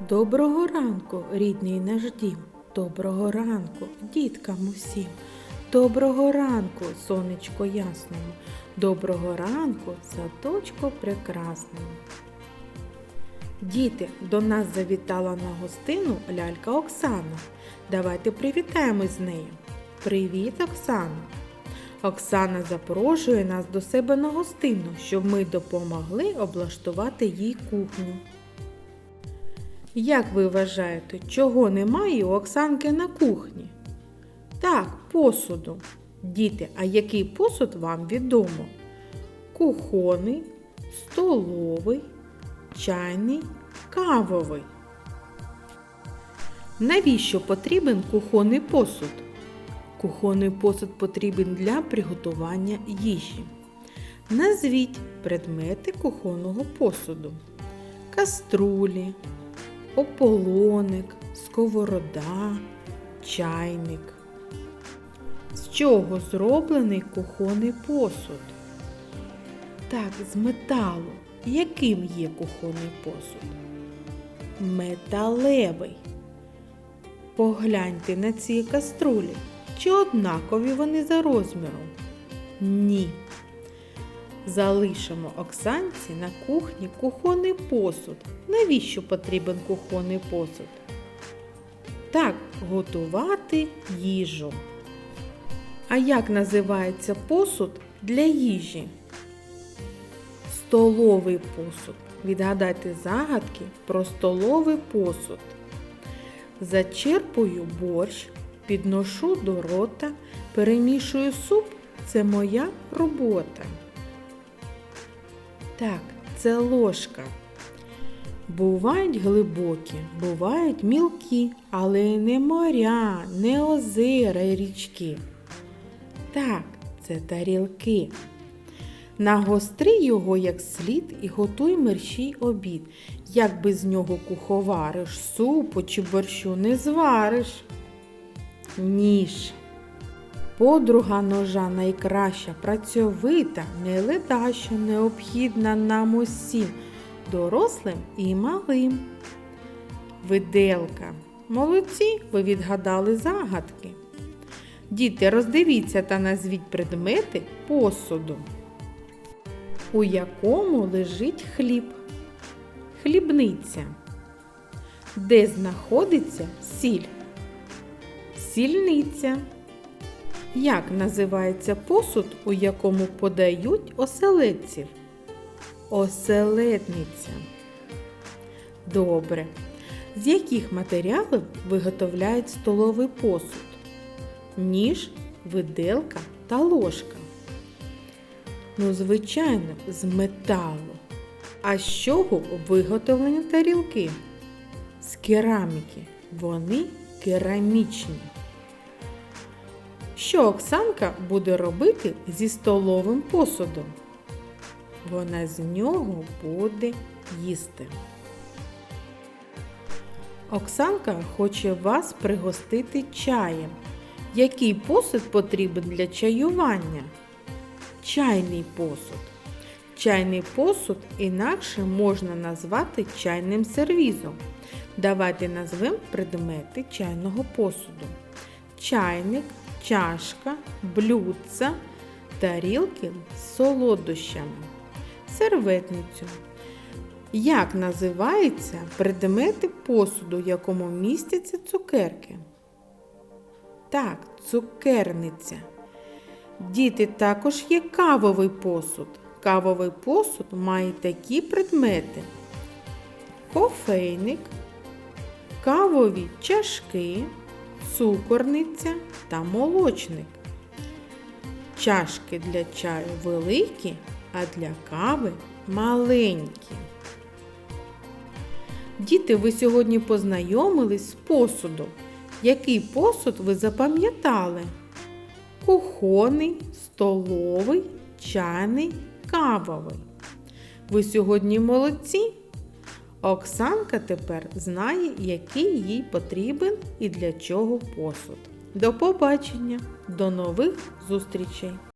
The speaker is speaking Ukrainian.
Доброго ранку, рідний наш дім. Доброго ранку, діткам усім. Доброго ранку, сонечко ясному. Доброго ранку, садочко прекрасному. Діти, до нас завітала на гостину лялька Оксана. Давайте привітаємось з нею. Привіт, Оксана! Оксана запрошує нас до себе на гостину, щоб ми допомогли облаштувати їй кухню. Як ви вважаєте, чого немає у Оксанки на кухні? Так, посуду. Діти, а який посуд вам відомо? Кухонний, столовий, чайний, кавовий. Навіщо потрібен кухонний посуд? Кухонний посуд потрібен для приготування їжі. Назвіть предмети кухонного посуду. Каструлі, ополоник, сковорода, чайник. З чого зроблений кухонний посуд? Так, з металу. Яким є кухонний посуд? Металевий. Погляньте на ці каструлі. Чи однакові вони за розміром? Ні. Залишимо Оксанці на кухні кухонний посуд. Навіщо потрібен кухонний посуд? Так, готувати їжу. А як називається посуд для їжі? Столовий посуд. Відгадайте загадки про столовий посуд. Зачерпую борщ, підношу до рота, перемішую суп це моя робота. Так, це ложка. Бувають глибокі, бувають мілкі, але не моря, не озера й річки. Так, це тарілки. Нагостри його як слід і готуй мерщій обід. Як без нього куховариш, супу чи борщу не звариш. Ніж. Подруга ножа найкраща, працьовита, не ледаща, необхідна нам усім, дорослим і малим. Виделка. Молодці, ви відгадали загадки. Діти, роздивіться та назвіть предмети посуду, у якому лежить хліб. Хлібниця. Де знаходиться сіль? Сільниця. Як називається посуд, у якому подають оселедців? Оселедниця. Добре. З яких матеріалів виготовляють столовий посуд? Ніж, виделка та ложка. Ну, звичайно, з металу. А з чого виготовлені тарілки? З кераміки. Вони керамічні. Що Оксанка буде робити зі столовим посудом? Вона з нього буде їсти. Оксанка хоче вас пригостити чаєм. Який посуд потрібен для чаювання? Чайний посуд. Чайний посуд інакше можна назвати чайним сервізом. Давайте назвемо предмети чайного посуду. Чайник, чашка, блюдца, тарілки з солодощами, серветницю. Як називаються предмети посуду, в якому містяться цукерки? Так, цукерниця. Діти також є кавовий посуд. Кавовий посуд має такі предмети: кофейник, кавові чашки, цукорниця та молочник. Чашки для чаю великі, а для кави маленькі. Діти, ви сьогодні познайомились з посудом. Який посуд ви запам'ятали? Кухонний, столовий, чайний, кавовий. Ви сьогодні молодці? Оксанка тепер знає, який їй потрібен і для чого посуд. До побачення, до нових зустрічей!